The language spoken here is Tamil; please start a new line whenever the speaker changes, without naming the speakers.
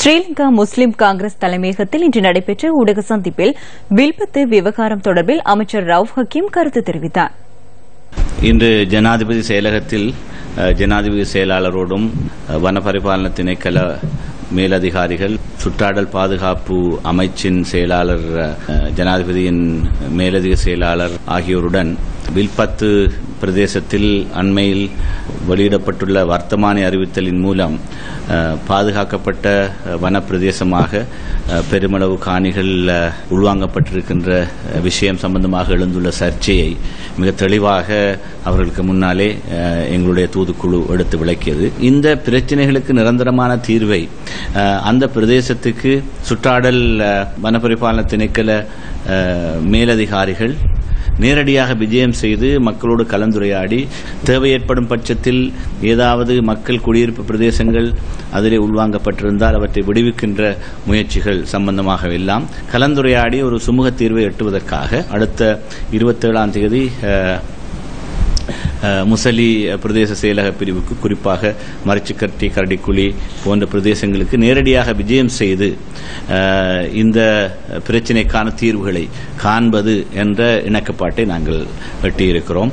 ஸ்ரீலங்கா முஸ்லிம் காங்கிரஸ் தலைமையகத்தில் இன்று நடைபெற்ற ஊடக சந்திப்பில் வில்பத்து விவகாரம் தொடர்பில் அமைச்சர் ரவுப் ஹக்கீம் கருத்து தெரிவித்தார்.
இன்று ஜனாதிபதி செயலகத்தில் ஜனாதிபதி செயலாளரோடும் வனபரிபாலன வன பரிபாலன திணைக்கள மேலதிகாரிகள் சுற்றாடல் பாதுகாப்பு அமைச்சின் செயலாளர் ஜனாதிபதியின் மேலதிக செயலாளர் ஆகியோருடன் வில்பத்து பிரதேசத்தில் அண்மையில் வெளியிடப்பட்டுள்ள வர்த்தமானி அறிவித்தலின் மூலம் பாதுகாக்கப்பட்ட வனப்பிரதேசமாக பெருமளவு காணிகள் உள்வாங்கப்பட்டிருக்கின்ற விஷயம் சம்பந்தமாக எழுந்துள்ள சர்ச்சையை மிக தெளிவாக அவர்களுக்கு முன்னாலே எங்களுடைய தூதுக்குழு எடுத்து விளக்கியது. இந்த பிரச்சனைகளுக்கு நிரந்தரமான தீர்வை அந்த பிரதேசத்துக்கு சுற்றாடல் அஹ், வனப்பரிபாலன திணைக்கள மேலதிகாரிகள் நேரடியாக விஜயம் செய்து மக்களோடு கலந்துரையாடி தேவை ஏற்படும் பட்சத்தில் ஏதாவது மக்கள் குடியிருப்பு பிரதேசங்கள் அதிலே உள்வாங்கப்பட்டிருந்தால் அவற்றை விடுவிக்கின்ற முயற்சிகள் சம்பந்தமாக எல்லாம் கலந்துரையாடி ஒரு சுமூக தீர்வை எட்டுவதற்காக அடுத்த இருபத்தேழாம் தேதி முசலி பிரதேச செயலக பிரிவுக்கு குறிப்பாக மரச்சிக்கட்டி கரடிக்குழி போன்ற பிரதேசங்களுக்கு நேரடியாக விஜயம் செய்து இந்த பிரச்சினைக்கான தீர்வுகளை காண்பது என்ற இணக்கப்பாட்டை நாங்கள் வெட்டியிருக்கிறோம்.